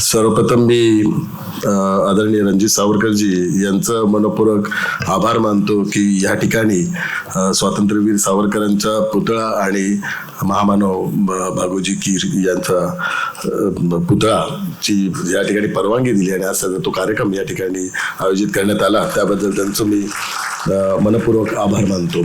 सर्वप्रथम मी आदरणीय रणजित सावरकरजी यांचं मनपूर्वक आभार मानतो की या ठिकाणी स्वातंत्र्यवीर सावरकरांचा पुतळा आणि महामानव ब- भागोजी कीर यांचा पुतळाची या ठिकाणी परवानगी दिली आणि आज तो कार्यक्रम या ठिकाणी आयोजित करण्यात आला. त्याबद्दल त्यांचं मी मनपूर्वक आभार मानतो.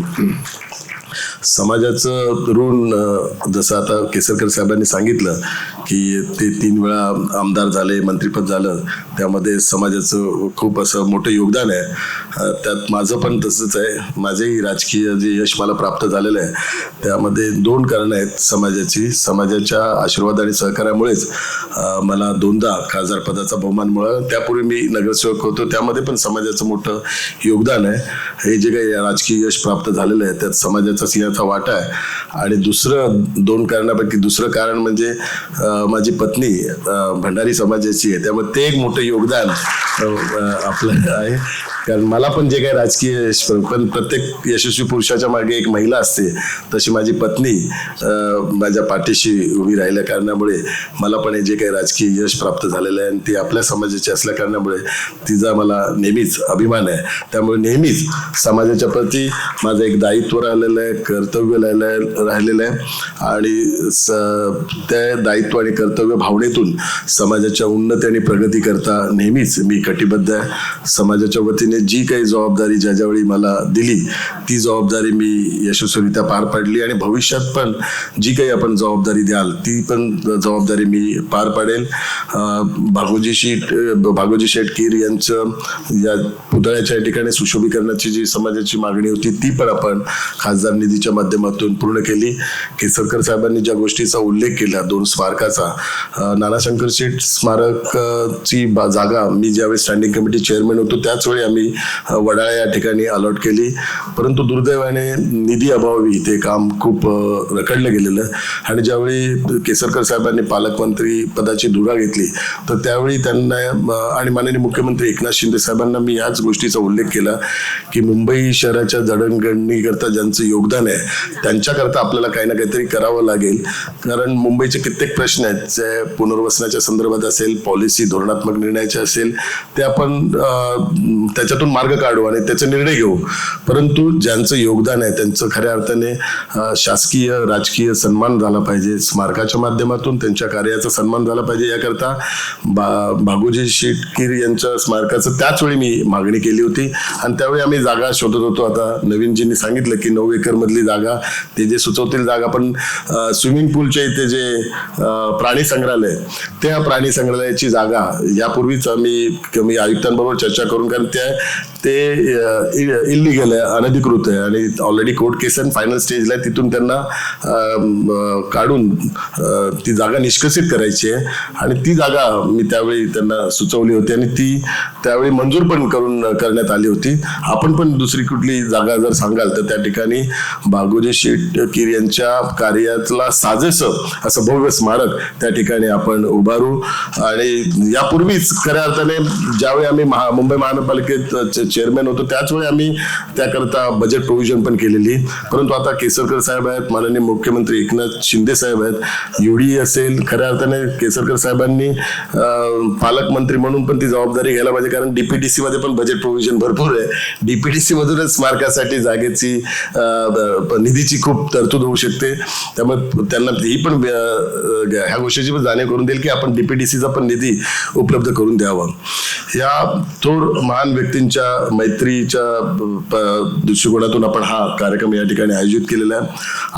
समाजाचं ऋण जसं आता केसरकर साहेबांनी सांगितलं की ते तीन वेळा आमदार झाले मंत्रीपद झालं त्यामध्ये समाजाचं खूप असं मोठं योगदान आहे. त्यात माझं पण तसंच आहे. माझेही राजकीय जे यश मला प्राप्त झालेलं आहे त्यामध्ये दोन कारणं आहेत समाजाची. समाजाच्या आशीर्वाद आणि सहकार्यामुळेच मला दोनदा खासदार पदाचा बहुमान मिळाला. त्यापूर्वी मी नगरसेवक होतो. त्यामध्ये पण समाजाचं मोठं योगदान आहे. हे जे काही राजकीय यश प्राप्त झालेलं आहे त्यात समाजाचा सिंहाचा वाटा आहे. आणि दुसरं दोन कारणापैकी दुसरं कारण म्हणजे माझी पत्नी भंडारी समाजाची आहे. त्यामुळे ते एक मोठं योगदान आपलं आहे. कारण मला पण जे काही राजकीय यश पण प्रत्येक यशस्वी पुरुषाच्या मागे एक महिला असते तशी माझी पत्नी माझ्या पाठीशी उभी राहिल्या कारणामुळे मला पण हे जे काही राजकीय यश प्राप्त झालेलं आहे आणि ती आपल्या समाजाची असल्या कारणामुळे तिचा मला नेहमीच अभिमान आहे. त्यामुळे नेहमीच समाजाच्या प्रती माझं एक दायित्व राहिलेलं आहे कर्तव्य राहिलं राहिलेलं आहे. आणि स त्या दायित्व आणि कर्तव्य भावनेतून समाजाच्या उन्नती आणि प्रगती करता नेहमीच मी कटिबद्ध आहे. समाजाच्या वतीने म्हणजे जी काही जबाबदारी ज्या ज्यावेळी मला दिली ती जबाबदारी मी यशस्वीरित्या पार पाडली आणि भविष्यात पण जी काही आपण जबाबदारी द्याल ती पण जबाबदारी मी पार पाडेल. भागोजी शेठ भागोजी शेठ कीर यांचं या पुतळ्याच्या ठिकाणी सुशोभीकरणाची जी समाजाची मागणी होती ती पण आपण खासदार निधीच्या माध्यमातून पूर्ण केली. केसरकर साहेबांनी ज्या गोष्टीचा उल्लेख केला दोन स्मारकाचा नानाशंकर शेठ स्मारकची बा- जागा मी ज्यावेळी स्टँडिंग कमिटी चेअरमॅन होतो त्याच वेळी आम्ही अं, वडाळा या ठिकाणी अलॉट केली. परंतु दुर्दैवाने निधी अभावी ते काम खूप रखडलं गेलेलं. आणि ज्यावेळी केसरकर साहेबांनी पालकमंत्री पदाची धुरा घेतली तर त्यावेळी त्यांना आणि माननीय मुख्यमंत्री एकनाथ शिंदे साहेबांना मी याच गोष्टीचा उल्लेख केला की मुंबई शहराच्या जडणघडणीकरता ज्यांचं योगदान आहे त्यांच्याकरता आपल्याला काही ना काहीतरी करावं लागेल. कारण मुंबईचे कित्येक प्रश्न आहेत जे पुनर्वसनाच्या संदर्भात असेल पॉलिसी धोरणात्मक निर्णयाचे असेल ते आपण त्याच्या त्याच्यातून मार्ग काढू आणि त्याचे निर्णय घेऊ. परंतु ज्यांचं योगदान आहे त्यांचं खऱ्या अर्थाने शासकीय राजकीय सन्मान झाला पाहिजे. स्मारकाच्या माध्यमातून त्यांच्या कार्याचा सन्मान झाला पाहिजे. याकरता बा भागोजी शेटकीर यांच्या स्मारकाचं त्याच वेळी मी मागणी केली होती. आणि त्यावेळी आम्ही जागा शोधत होतो. आता नवीनजींनी सांगितलं की नऊ एकरमधली जागा ते जे सुचवतील जागा पण स्विमिंग पूलच्या इथे जे प्राणी संग्रहालय त्या प्राणी संग्रहालयाची जागा यापूर्वीच आम्ही आयुक्तांबरोबर चर्चा करून कारण त्या ते इलिगल आहे अनधिकृत आहे. आणि ऑलरेडी कोर्ट केस आणि फायनल स्टेजला आहे तिथून त्यांना काढून ती जागा निष्कसित करायची आहे. आणि ती जागा मी त्यावेळी त्यांना सुचवली होती आणि ती त्यावेळी मंजूर पण करून करण्यात आली होती. आपण पण दुसरी कुठली जागा जर सांगाल तर त्या ठिकाणी बागोजी शेटकीर यांच्या कार्यातला साजेस असं भव्य स्मारक त्या ठिकाणी आपण उभारू. आणि यापूर्वीच खऱ्या अर्थाने ज्यावेळी आम्ही महा मुंबई महानगरपालिकेत चेअरमॅन होतो. त्याचवेळी आम्ही त्याकरता बजेट प्रोव्हिजन पण केलेली. परंतु आता केसरकर साहेब आहेत माननीय मुख्यमंत्री एकनाथ शिंदे साहेब आहेत. युडी असेल खऱ्या अर्थाने केसरकर साहेबांनी पालकमंत्री म्हणून पण ती जबाबदारी घ्यायला पाहिजे. कारण डीपीडीसी मध्ये पण बजेट प्रोव्हिजन भरपूर आहे. डीपीडीसी मधूनच स्मारकासाठी जागेची निधीची खूप तरतूद होऊ शकते. त्यामुळे त्यांना ही पण ह्या गोष्टीची पण जाणीव करून देईल की आपण डीपीडीसीचा पण निधी उपलब्ध करून द्यावा. या थोर महान व्यक्ती व्यक्तींच्या मैत्रीच्या दृष्टिकोनातून आपण हा कार्यक्रम या ठिकाणी आयोजित केलेला आहे.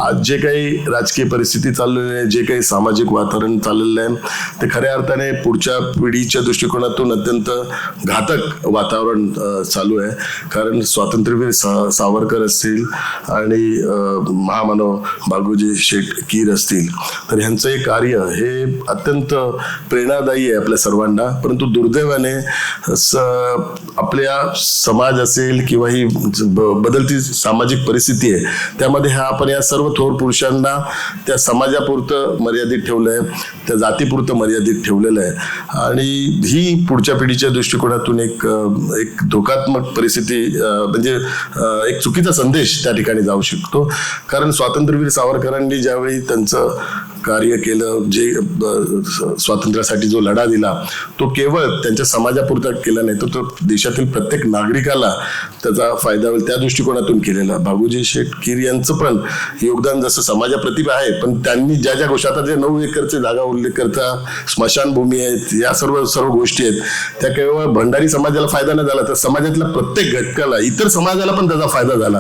आज जे काही राजकीय परिस्थिती चाललेली आहे जे काही सामाजिक वातावरण चाललेलं आहे ते खऱ्या अर्थाने पुढच्या पिढीच्या दृष्टिकोनातून अत्यंत घातक वातावरण चालू आहे. कारण स्वातंत्र्यवीर सा सावरकर असतील आणि महामानव बागोजी शेठ कीर असतील तर ह्यांचं हे कार्य हे अत्यंत प्रेरणादायी आहे आपल्या सर्वांना. परंतु दुर्दैवाने आपल्या समाज असेल किंवा ही ब- बदलती सामाजिक परिस्थिती आहे त्यामध्ये हा आपण या सर्व थोर पुरुषांना त्या समाजापुरतं मर्यादित ठेवलं आहे त्या जातीपुरतं मर्यादित ठेवलेलं आहे. आणि ही पुढच्या पिढीच्या दृष्टिकोनातून एक एक धोकात्मक परिस्थिती म्हणजे एक चुकीचा संदेश त्या ठिकाणी जाऊ शकतो. कारण स्वातंत्र्यवीर सावरकरांनी ज्यावेळी त्यांचं कार्य केलं जे स्वातंत्र्यासाठी जो लढा दिला तो केवळ त्यांच्या समाजापुरता केला नाही तर तो देशातील प्रत्येक नागरिकाला त्याचा फायदा होईल त्या दृष्टिकोनातून केलेला. भागोजी शेटकीर यांचं पण योगदान जसं समाजाप्रतिभा आहे पण त्यांनी ज्या ज्या गोष्टी आता जे नऊ एकरचे जागा उल्लेख करता स्मशानभूमी आहेत या सर्व सर्व गोष्टी आहेत त्या केवळ भंडारी समाजाला फायदा नाही झाला तर समाजातल्या प्रत्येक घटकाला इतर समाजाला पण त्याचा फायदा झाला.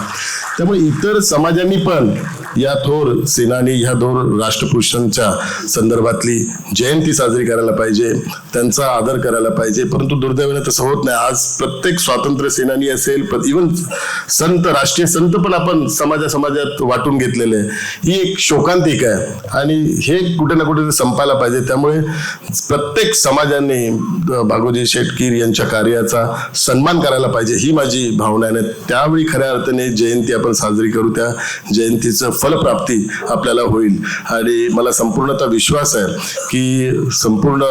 त्यामुळे इतर समाजांनी पण या थोर सेनानी ह्या थोर राष्ट्रपुरुष शिक्षणच्या संदर्भातली जयंती साजरी करायला पाहिजे त्यांचा आदर करायला पाहिजे. परंतु दुर्दैवाने तसं होत नाही. आज प्रत्येक स्वातंत्र्य सेनानी असेल इवन संत राष्ट्रीय संत पण आपण समाजा समाजात वाटून घेतलेले ही एक शोकांतिक आहे. आणि हे कुठे ना कुठे संपायला पाहिजे. त्यामुळे प्रत्येक समाजाने भागोजी शेटकीर यांच्या कार्याचा सन्मान करायला पाहिजे. ही माझी भावना आहे. त्यावेळी खऱ्या अर्थाने जयंती आपण साजरी करू. त्या जयंतीचं फलप्राप्ती आपल्याला होईल. आणि मला संपूर्णतः विश्वास आहे की संपूर्ण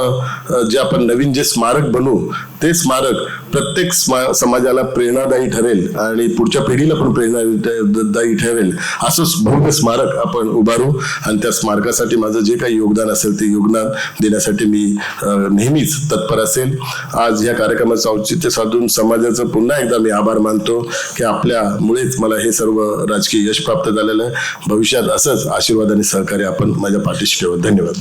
जे आपण नवीन जे स्मारक बनवू ते स्मारक प्रत्येक स्मा- समाजाला प्रेरणादायी ठरेल आणि पुढच्या पिढीला पण प्रेरणादायी ठरेल. असंच भव्य स्मारक आपण उभारू आणि त्या स्मारकासाठी माझं जे काही योगदान असेल ते योगदान देण्यासाठी मी नेहमीच तत्पर असेल. आज या कार्यक्रमाचं औचित्य साधून समाजाचं पुन्हा एकदा मी आभार मानतो की आपल्यामुळेच मला हे सर्व राजकीय यश प्राप्त झालेलं आहे. भविष्यात असंच आशीर्वाद आणि सहकार्य आपण माझ्या पाठीशी ठेवत धन्यवाद.